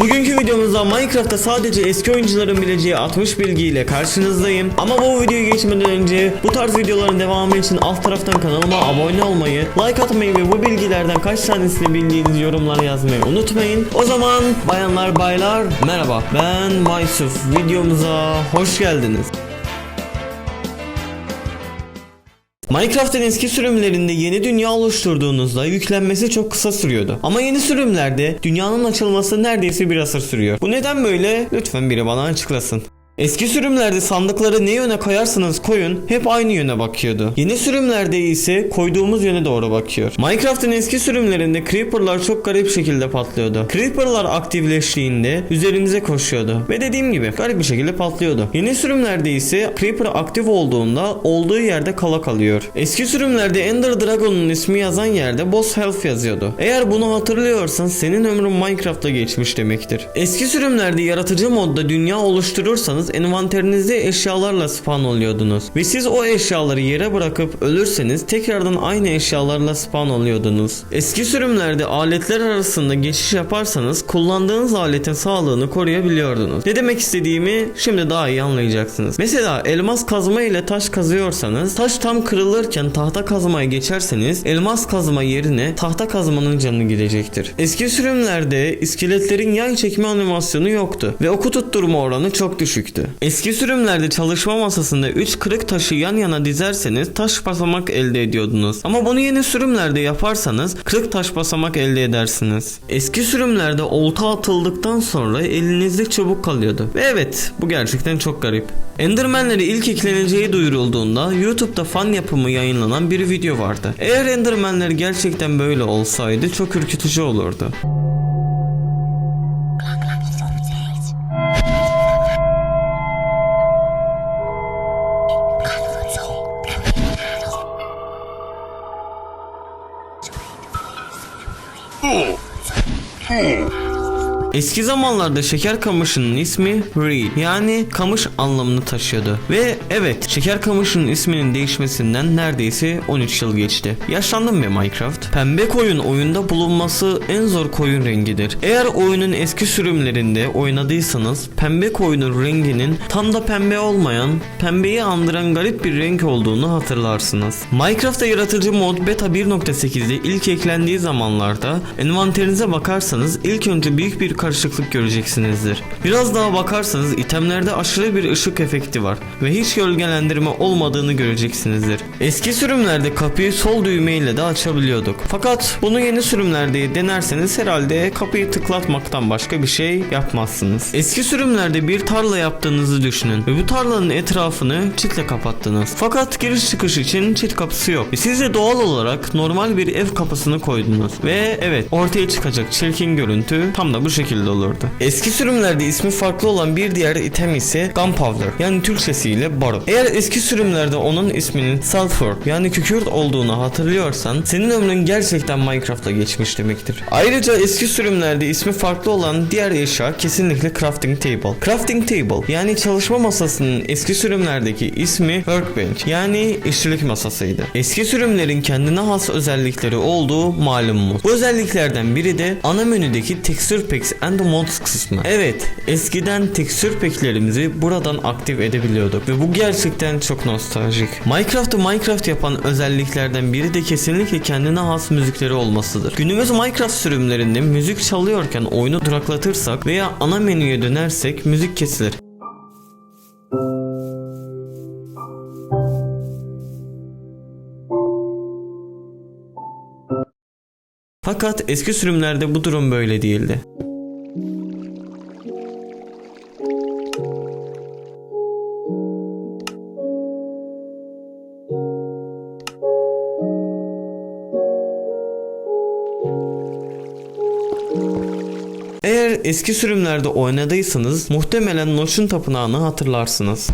Bugünkü videomuzda Minecraft'ta sadece eski oyuncuların bileceği 60 bilgiyle karşınızdayım. Ama bu videoyu geçmeden önce bu tarz videoların devamı için alt taraftan kanalıma abone olmayı, like atmayı ve bu bilgilerden kaç tanesini bildiğiniz yorumlara yazmayı unutmayın. O zaman bayanlar baylar merhaba ben Maysuf videomuza hoş geldiniz. Minecraft'ın eski sürümlerinde yeni dünya oluşturduğunuzda yüklenmesi çok kısa sürüyordu. Ama yeni sürümlerde dünyanın açılması neredeyse bir asır sürüyor. Bu neden böyle? Lütfen biri bana açıklasın. Eski sürümlerde sandıkları ne yöne koyarsanız koyun hep aynı yöne bakıyordu. Yeni sürümlerde ise koyduğumuz yöne doğru bakıyor. Minecraft'ın eski sürümlerinde Creeper'lar çok garip şekilde patlıyordu. Creeper'lar aktifleştiğinde üzerimize koşuyordu ve dediğim gibi garip bir şekilde patlıyordu. Yeni sürümlerde ise Creeper aktif olduğunda olduğu yerde kala kalıyor. Eski sürümlerde Ender Dragon'un ismi yazan yerde Boss Health yazıyordu. Eğer bunu hatırlıyorsan senin ömrün Minecraft'ta geçmiş demektir. Eski sürümlerde yaratıcı modda dünya oluşturursanız envanterinizde eşyalarla spawn oluyordunuz. Ve siz o eşyaları yere bırakıp ölürseniz tekrardan aynı eşyalarla spawn oluyordunuz. Eski sürümlerde aletler arasında geçiş yaparsanız kullandığınız aletin sağlığını koruyabiliyordunuz. Ne demek istediğimi şimdi daha iyi anlayacaksınız. Mesela elmas kazma ile taş kazıyorsanız taş tam kırılırken tahta kazmaya geçerseniz elmas kazma yerine tahta kazmanın canı gidecektir. Eski sürümlerde iskeletlerin yay çekme animasyonu yoktu ve oku tutturma oranı çok düşüktü. Eski sürümlerde çalışma masasında 3 kırık taşı yan yana dizerseniz taş basamak elde ediyordunuz. Ama bunu yeni sürümlerde yaparsanız kırık taş basamak elde edersiniz. Eski sürümlerde olta atıldıktan sonra elinizde çubuk kalıyordu. Ve evet bu gerçekten çok garip. Enderman'leri ilk ekleneceği duyurulduğunda YouTube'da fan yapımı yayınlanan bir video vardı. Eğer Enderman'ler gerçekten böyle olsaydı çok ürkütücü olurdu. Eski zamanlarda şeker kamışının ismi reed yani kamış anlamını taşıyordu. Ve evet şeker kamışının isminin değişmesinden neredeyse 13 yıl geçti. Yaşlandım be Minecraft. Pembe koyun oyunda bulunması en zor koyun rengidir. Eğer oyunun eski sürümlerinde oynadıysanız pembe koyunun renginin tam da pembe olmayan, pembeyi andıran garip bir renk olduğunu hatırlarsınız. Minecraft'ta yaratıcı mod beta 1.8'de ilk eklendiği zamanlarda envanterinize bakarsanız ilk önce büyük bir karışıklık göreceksinizdir. Biraz daha bakarsanız itemlerde aşırı bir ışık efekti var ve hiç gölgelendirme olmadığını göreceksinizdir. Eski sürümlerde kapıyı sol düğmeyle de açabiliyorduk. Fakat bunu yeni sürümlerde denerseniz herhalde kapıyı tıklatmaktan başka bir şey yapmazsınız. Eski sürümlerde bir tarla yaptığınızı düşünün ve bu tarlanın etrafını çitle kapattınız. Fakat giriş çıkış için çit kapısı yok. Ve siz de doğal olarak normal bir ev kapısını koydunuz. Ve evet ortaya çıkacak çirkin görüntü tam da bu şekilde olurdu. Eski sürümlerde ismi farklı olan bir diğer item ise Gunpowder yani Türkçesiyle barut. Eğer eski sürümlerde onun isminin Sulfur yani kükürt olduğunu hatırlıyorsan senin ömrün gerçekten Minecraft'ta geçmiş demektir. Ayrıca eski sürümlerde ismi farklı olan diğer eşya kesinlikle Crafting Table. Crafting Table yani çalışma masasının eski sürümlerdeki ismi Workbench yani işçilik masasıydı. Eski sürümlerin kendine has özellikleri olduğu malumumuz. Bu özelliklerden biri de ana menüdeki Texture Packs and Mods kısmı. Evet, eskiden tekstür peklerimizi buradan aktif edebiliyorduk ve bu gerçekten çok nostaljik. Minecraft'ı Minecraft yapan özelliklerden biri de kesinlikle kendine has müzikleri olmasıdır. Günümüz Minecraft sürümlerinde müzik çalıyorken oyunu duraklatırsak veya ana menüye dönersek müzik kesilir. Fakat eski sürümlerde bu durum böyle değildi. Eski sürümlerde oynadıysanız muhtemelen Noş'un tapınağını hatırlarsınız.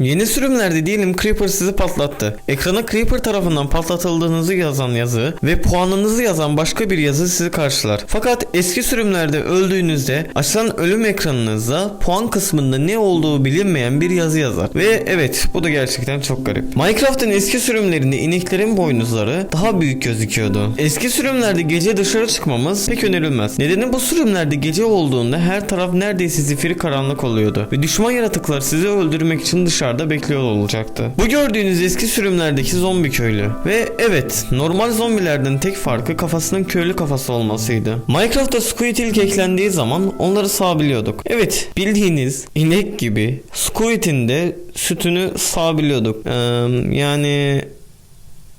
Yeni sürümlerde diyelim Creeper sizi patlattı. Ekrana Creeper tarafından patlatıldığınızı yazan yazı ve puanınızı yazan başka bir yazı sizi karşılar. Fakat eski sürümlerde öldüğünüzde açılan ölüm ekranınızda puan kısmında ne olduğu bilinmeyen bir yazı yazar. Ve evet bu da gerçekten çok garip. Minecraft'ın eski sürümlerinde ineklerin boynuzları daha büyük gözüküyordu. Eski sürümlerde gece dışarı çıkmamız pek önerilmez. Nedeni bu sürümlerde gece olduğunda her taraf neredeyse zifiri karanlık oluyordu ve düşman yaratıklar sizi öldürmek için dışarıda bekliyor olacaktı. Bu gördüğünüz eski sürümlerdeki zombi köylü ve evet normal zombilerden tek farkı kafasının köylü kafası olmasıydı. Minecraft'ta Squid ilk eklendiği zaman onları sağabiliyorduk. Evet bildiğiniz inek gibi Squid'in de sütünü sağabiliyorduk. Ee, yani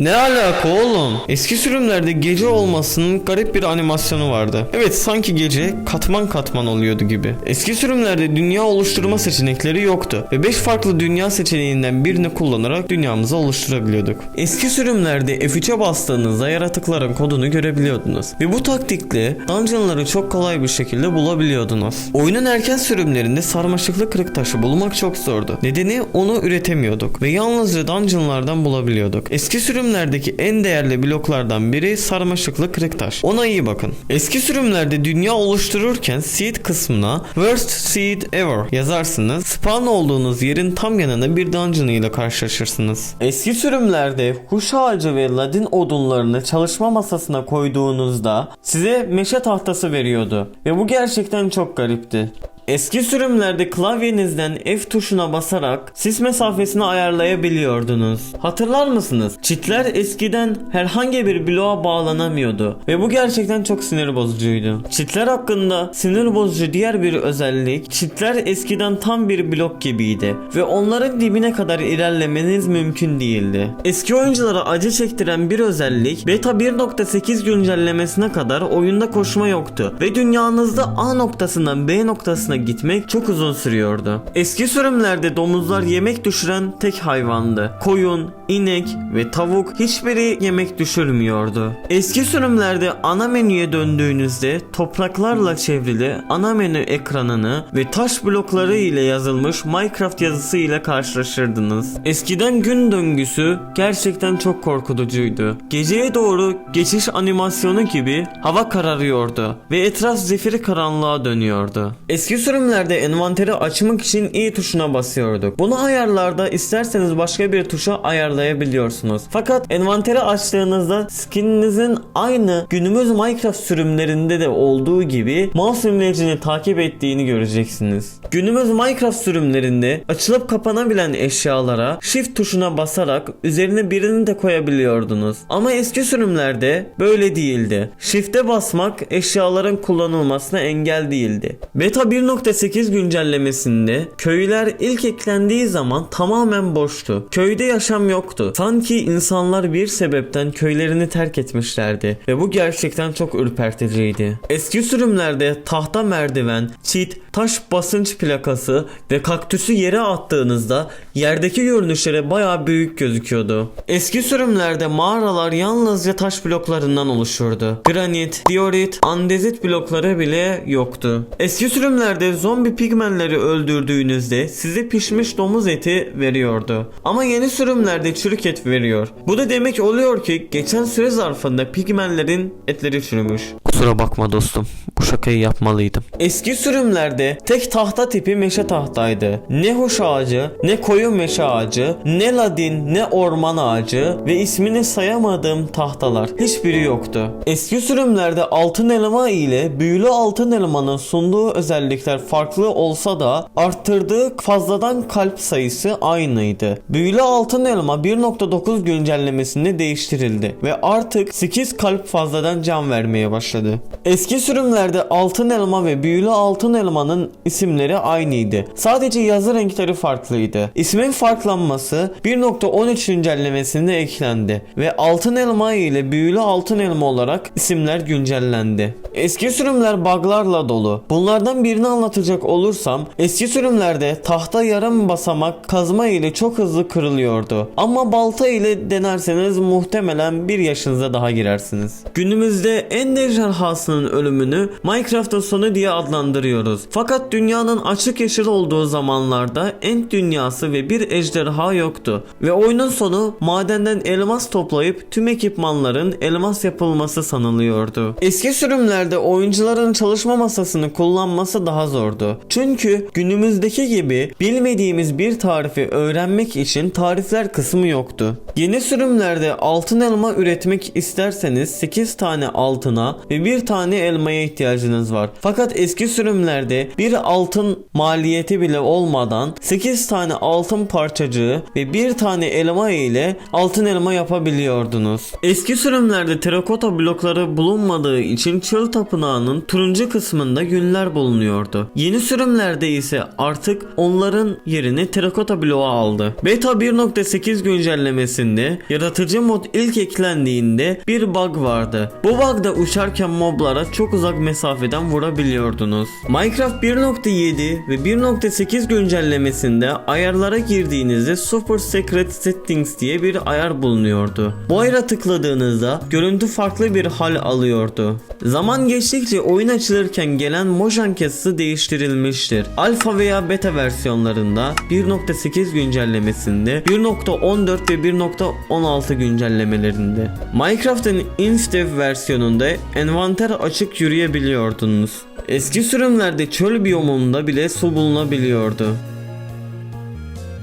ne alaka oğlum? Eski sürümlerde gece olmasının garip bir animasyonu vardı. Evet sanki gece katman katman oluyordu gibi. Eski sürümlerde dünya oluşturma seçenekleri yoktu ve 5 farklı dünya seçeneğinden birini kullanarak dünyamızı oluşturabiliyorduk. Eski sürümlerde F3'e bastığınızda yaratıkların kodunu görebiliyordunuz ve bu taktikle dungeonları çok kolay bir şekilde bulabiliyordunuz. Oyunun erken sürümlerinde sarmaşıklı kırık taşı bulmak çok zordu. Nedeni onu üretemiyorduk ve yalnızca dungeonlardan bulabiliyorduk. Eski sürümlerdeki en değerli bloklardan biri sarmaşıklı kırık taş. Ona iyi bakın. Eski sürümlerde dünya oluştururken seed kısmına worst seed ever yazarsınız. Spawn olduğunuz yerin tam yanına bir dungeon ile karşılaşırsınız. Eski sürümlerde huş ağacı ve ladin odunlarını çalışma masasına koyduğunuzda size meşe tahtası veriyordu. Ve bu gerçekten çok garipti. Eski sürümlerde klavyenizden F tuşuna basarak sis mesafesini ayarlayabiliyordunuz. Hatırlar mısınız? Çitler eskiden herhangi bir bloğa bağlanamıyordu ve bu gerçekten çok sinir bozucuydu. Çitler hakkında sinir bozucu diğer bir özellik, çitler eskiden tam bir blok gibiydi ve onların dibine kadar ilerlemeniz mümkün değildi. Eski oyunculara acı çektiren bir özellik, beta 1.8 güncellemesine kadar oyunda koşma yoktu ve dünyanızda A noktasından B noktasına gitmek çok uzun sürüyordu. Eski sürümlerde domuzlar yemek düşüren tek hayvandı. Koyun, inek ve tavuk hiçbiri yemek düşürmüyordu. Eski sürümlerde ana menüye döndüğünüzde topraklarla çevrili ana menü ekranını ve taş blokları ile yazılmış Minecraft yazısı ile karşılaşırdınız. Eskiden gün döngüsü gerçekten çok korkutucuydu. Geceye doğru geçiş animasyonu gibi hava kararıyordu ve etraf zifiri karanlığa dönüyordu. Eski sürümlerde envanteri açmak için i tuşuna basıyorduk. Bunu ayarlarda isterseniz başka bir tuşa ayarlayabiliyorsunuz. Fakat envanteri açtığınızda skininizin aynı günümüz Minecraft sürümlerinde de olduğu gibi mouse imlecini takip ettiğini göreceksiniz. Günümüz Minecraft sürümlerinde açılıp kapanabilen eşyalara shift tuşuna basarak üzerine birini de koyabiliyordunuz. Ama eski sürümlerde böyle değildi. Shift'e basmak eşyaların kullanılmasına engel değildi. Beta 1.8 güncellemesinde köyler ilk eklendiği zaman tamamen boştu. Köyde yaşam yoktu. Sanki insanlar bir sebepten köylerini terk etmişlerdi ve bu gerçekten çok ürperticiydi. Eski sürümlerde tahta merdiven, çit, taş basınç plakası ve kaktüsü yere attığınızda yerdeki görünüşleri baya büyük gözüküyordu. Eski sürümlerde mağaralar yalnızca taş bloklarından oluşurdu. Granit, diorit, andezit blokları bile yoktu. Eski sürümlerde zombi pigmenleri öldürdüğünüzde size pişmiş domuz eti veriyordu. Ama yeni sürümlerde çürük et veriyor. Bu da demek oluyor ki geçen süre zarfında pigmenlerin etleri çürümüş. Kusura bakma dostum. Bu şakayı yapmalıydım. Eski sürümlerde tek tahta tipi meşe tahtaydı. Ne hoş ağacı, ne koyu meşe ağacı, ne ladin, ne orman ağacı ve ismini sayamadığım tahtalar. Hiçbiri yoktu. Eski sürümlerde altın elma ile büyülü altın elmanın sunduğu özellikler farklı olsa da arttırdığı fazladan kalp sayısı aynıydı. Büyülü altın elma 1.9 güncellemesinde değiştirildi ve artık 8 kalp fazladan can vermeye başladı. Eski sürümlerde altın elma ve büyülü altın elmanın isimleri aynıydı. Sadece yazı renkleri farklıydı. İsmin farklanması 1.13 güncellemesinde eklendi ve altın elma ile büyülü altın elma olarak isimler güncellendi. Eski sürümler buglarla dolu. Bunlardan birini anlatmak anlatacak olursam eski sürümlerde tahta yarım basamak kazma ile çok hızlı kırılıyordu. Ama balta ile denerseniz muhtemelen bir yaşınıza daha girersiniz. Günümüzde en ejderhasının ölümünü Minecraft'ın sonu diye adlandırıyoruz. Fakat dünyanın açık yeşil olduğu zamanlarda End dünyası ve bir ejderha yoktu. Ve oyunun sonu madenden elmas toplayıp tüm ekipmanların elmas yapılması sanılıyordu. Eski sürümlerde oyuncuların çalışma masasını kullanması daha zordu. Çünkü günümüzdeki gibi bilmediğimiz bir tarifi öğrenmek için tarifler kısmı yoktu. Yeni sürümlerde altın elma üretmek isterseniz 8 tane altına ve bir tane elmaya ihtiyacınız var. Fakat eski sürümlerde bir altın maliyeti bile olmadan 8 tane altın parçacığı ve bir tane elma ile altın elma yapabiliyordunuz. Eski sürümlerde terakota blokları bulunmadığı için çöl tapınağının turuncu kısmında günler bulunuyordu. Yeni sürümlerde ise artık onların yerini terakota bloğu aldı. Beta 1.8 güncellemesinde yaratıcı mod ilk eklendiğinde bir bug vardı. Bu bugda uçarken moblara çok uzak mesafeden vurabiliyordunuz. Minecraft 1.7 ve 1.8 güncellemesinde ayarlara girdiğinizde Super Secret Settings diye bir ayar bulunuyordu. Bu ayara tıkladığınızda görüntü farklı bir hal alıyordu. Zaman geçtikçe oyun açılırken gelen motion kesisi değiştirilmiştir. Alfa veya beta versiyonlarında 1.8 güncellemesinde 1.14 ve 1.16 güncellemelerinde. Minecraft'ın Instev versiyonunda envanter açık yürüyebiliyordunuz. Eski sürümlerde çöl biyomunda bile su bulunabiliyordu.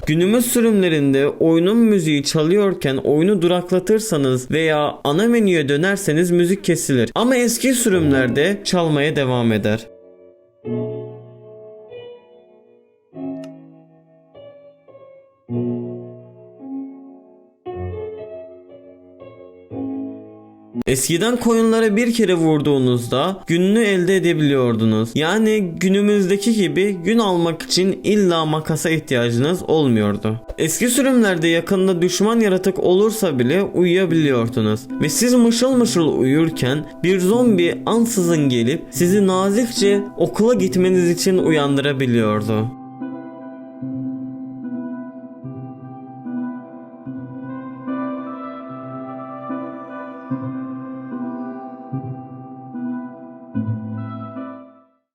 Günümüz sürümlerinde oyunun müziği çalıyorken oyunu duraklatırsanız veya ana menüye dönerseniz müzik kesilir. Ama eski sürümlerde çalmaya devam eder. Eskiden koyunlara bir kere vurduğunuzda gününü elde edebiliyordunuz. Yani günümüzdeki gibi gün almak için illa makasa ihtiyacınız olmuyordu. Eski sürümlerde yakında düşman yaratık olursa bile uyuyabiliyordunuz. Ve siz mışıl mışıl uyurken bir zombi ansızın gelip sizi nazikçe okula gitmeniz için uyandırabiliyordu.